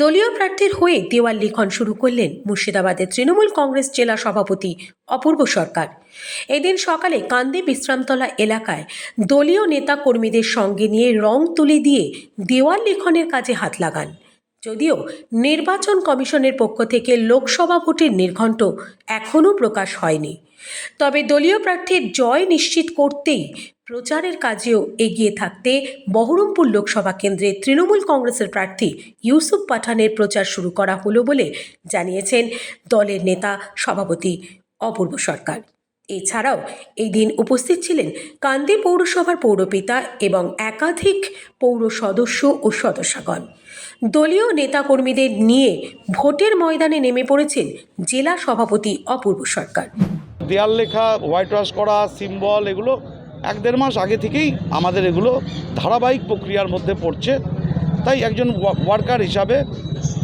দলীয় প্রার্থীর হয়ে দেওয়াল লিখন শুরু করলেন মুর্শিদাবাদের তৃণমূল কংগ্রেস জেলা সভাপতি অপূর্ব সরকার। এদিন সকালে কান্দি বিশ্রামতলা এলাকায় দলীয় নেতা কর্মীদের সঙ্গে নিয়ে রং তুলি দিয়ে দেওয়াল লিখনের কাজে হাত লাগান। যদিও নির্বাচন কমিশনের পক্ষ থেকে লোকসভা ভোটের নির্ঘণ্ট এখনও প্রকাশ হয়নি। তবে দলীয় প্রার্থীর জয় নিশ্চিত করতেই প্রচারের কাজেও এগিয়ে থাকতে বহরমপুর লোকসভা কেন্দ্রে তৃণমূল কংগ্রেসের প্রার্থী ইউসুফ পাঠানের প্রচার শুরু করা হলো বলে জানিয়েছেন দলের নেতা সভাপতি অপূর্ব সরকার। এছাড়াও এই দিন উপস্থিত ছিলেন কান্দি পৌরসভার পৌরপিতা এবং একাধিক পৌর সদস্য ও সদস্যগণ। দলীয় নেতাকর্মীদের নিয়ে ভোটের ময়দানে নেমে পড়েছেন জেলা সভাপতি অপূর্ব সরকার। দেয়াল লেখা, হোয়াইট ওয়াশ করা, সিম্বল, এগুলো এক দেড় মাস আগে থেকেই আমাদের এগুলো ধারাবাহিক প্রক্রিয়ার মধ্যে পড়ছে। তাই একজন ওয়া- ওয়ার্কার হিসাবে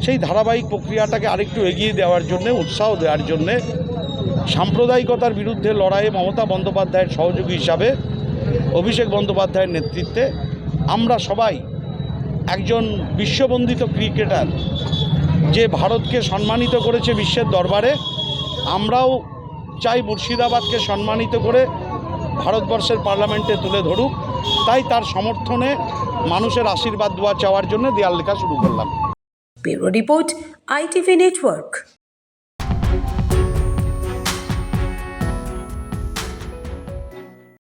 সেই ধারাবাহিক প্রক্রিয়াটাকে আরেকটু এগিয়ে দেওয়ার জন্য, উৎসাহ দেওয়ার জন্যে, সাম্প্রদায়িকতার বিরুদ্ধে লড়াইয়ে মমতা বন্দ্যোপাধ্যায়ের সহযোগী হিসাবে অভিষেক বন্দ্যোপাধ্যায়ের নেতৃত্বে আমরা সবাই একজন বিশ্ববন্দিত ক্রিকেটার যে ভারতকে সম্মানিত করেছে বিশ্বের দরবারে, আমরাও চাই মুর্শিদাবাদকে সম্মানিত করে ভারতবর্ষের পার্লামেন্টে তুলে ধরুক, তাই তার সমর্থনে মানুষের আশীর্বাদ, দোয়া চাওয়ার জন্য দেয়াল লেখা শুরু করলাম। Bureau report ITV network.